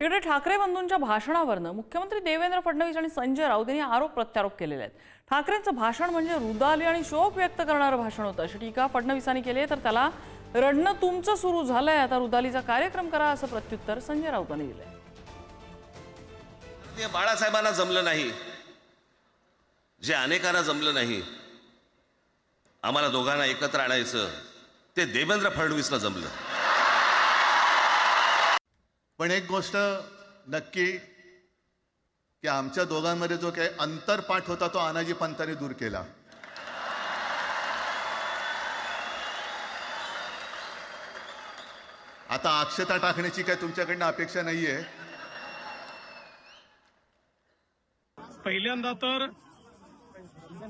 इकडे ठाकरे बंधूंच्या भाषणावरनं मुख्यमंत्री देवेंद्र फडणवीस आणि संजय राऊत यांनी आरोप प्रत्यारोप केलेले आहेत. ठाकरेंचं भाषण म्हणजे रुदाली आणि शोक व्यक्त करणारं भाषण होतं. अशी टीका फडणवीसांनी केली आहे तर त्याला रडणं तुमचं सुरू झालंय. आता रुदालीचा कार्यक्रम करा असं प्रत्युत्तर संजय राऊतांनी दिलंय. ते बाळासाहेबांना जमलं नाही जे अनेकांना जमलं नाही आम्हाला दोघांना एकत्र आणायचं ते देवेंद्र फडणवीसला जमलं. पण एक गोष्ट नक्की की आमच्या दोघांमध्ये जो काही अंतरपाठ होता तो आनाजी पंतांनी दूर केला. आता अक्षता टाकण्याची काय तुमच्याकडनं अपेक्षा नाहीये. पहिल्यांदा तर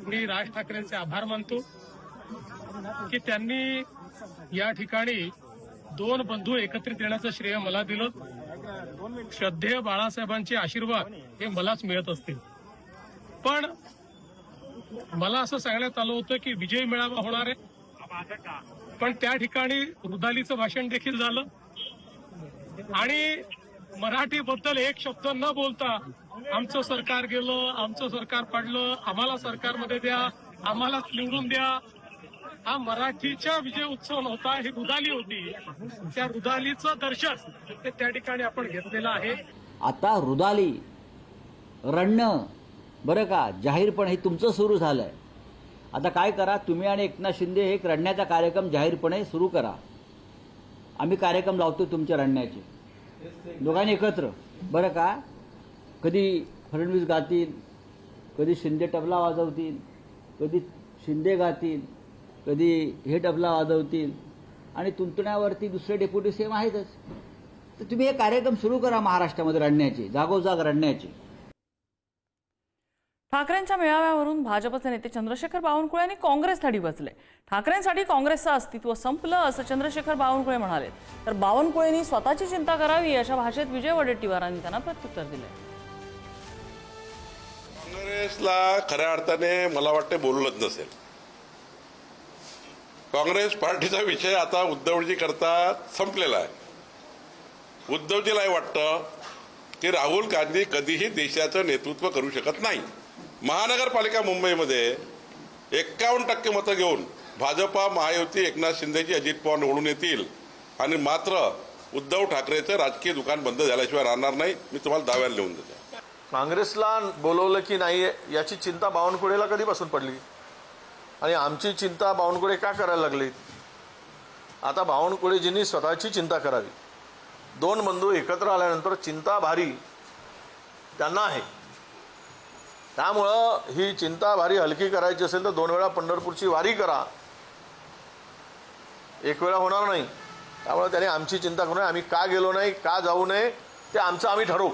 मी राज ठाकरेंचे आभार मानतो की त्यांनी या ठिकाणी दोन बंधू एकत्रित येण्याचं श्रेय मला दिलं. श्रद्धेय बाळासाहेबांचे आशीर्वाद हे मलाच मिळत असतील. पण मला असं सांगण्यात आलं होतं की विजय मेळावा होणार आहे. पण त्या ठिकाणी रुदालीचं भाषण देखील झालं. आणि मराठीबद्दल एक शब्द न बोलता आमचं सरकार गेलं आमचं सरकार पडलं आम्हाला सरकारमध्ये द्या आम्हालाच निवडून द्या हा मराठीच्या विजय उत्सव नव्हता ही रुदाली होती. त्या रुदालीचं दर्शन हे त्या ठिकाणी आपण घेतलेलं आहे. आता रुदाली रणणं बरं का जाहीरपणे हे तुमचं सुरू झालंय. आता काय करा तुम्ही आणि एकनाथ शिंदे एक रडण्याचा कार्यक्रम जाहीरपणे सुरू करा. आम्ही कार्यक्रम लावतो तुमच्या रडण्याचे. दोघांनी एकत्र. बरं का? कधी फडणवीस गातील कधी शिंदे तबला वाजवतील कधी शिंदे गातील कधी हे तबला वाजवतील आणि तुंतण्यावरती दुसरे डेप्युटी सेम आहेतच. तर तुम्ही हे कार्यक्रम सुरू करा महाराष्ट्रामध्ये रडण्याचे जागोजाग रडण्याचे. ठाकरेंच्या मेळाव्यावरून भाजपचे नेते चंद्रशेखर बावनकुळे यांनी काँग्रेस थडी बसले. ठाकरेंसाठी काँग्रेसचं अस्तित्व संपलं असं चंद्रशेखर बावनकुळे म्हणाले. तर बावनकुळेंनी स्वतःची चिंता करावी अशा भाषेत विजय वडेट्टीवारांनी त्यांना प्रत्युत्तर दिलंय काँग्रेसला खऱ्या अर्थाने मला वाटते बोललंच नसेल. काँग्रेस पार्टीचा विषय आता उद्धवजी करता संपलेला आहे. उद्धवजीलाही वाटतं की राहुल गांधी कधीही देशाचं नेतृत्व करू शकत नाही. महानगरपालिका मुंबईमध्ये एक्कावन्न टक्के मतं घेऊन भाजपा महायुती एकनाथ शिंदेची अजित पवार निवडून येतील आणि मात्र उद्धव ठाकरेचं राजकीय दुकान बंद झाल्याशिवाय राहणार नाही. मी तुम्हाला दाव्याला लिहून देतो. काँग्रेसला बोलवलं की नाही याची चिंता बावनकुळेला कधीपासून पडली? आणि आमची चिंता बावनकुळे का करायला लागली? आता बावनकुळेजींनी स्वतःची चिंता करावी. दोन बंधू एकत्र आल्यानंतर चिंता भारी त्यांना आहे. त्यामुळं ही चिंता भारी हलकी करायची असेल तर दोन वेळा पंढरपूरची वारी करा. एक वेळा होणार नाही. त्यामुळे त्याने आमची चिंता करू नये. आम्ही का गेलो नाही का जाऊ नये ते आमचं आम्ही ठरवू.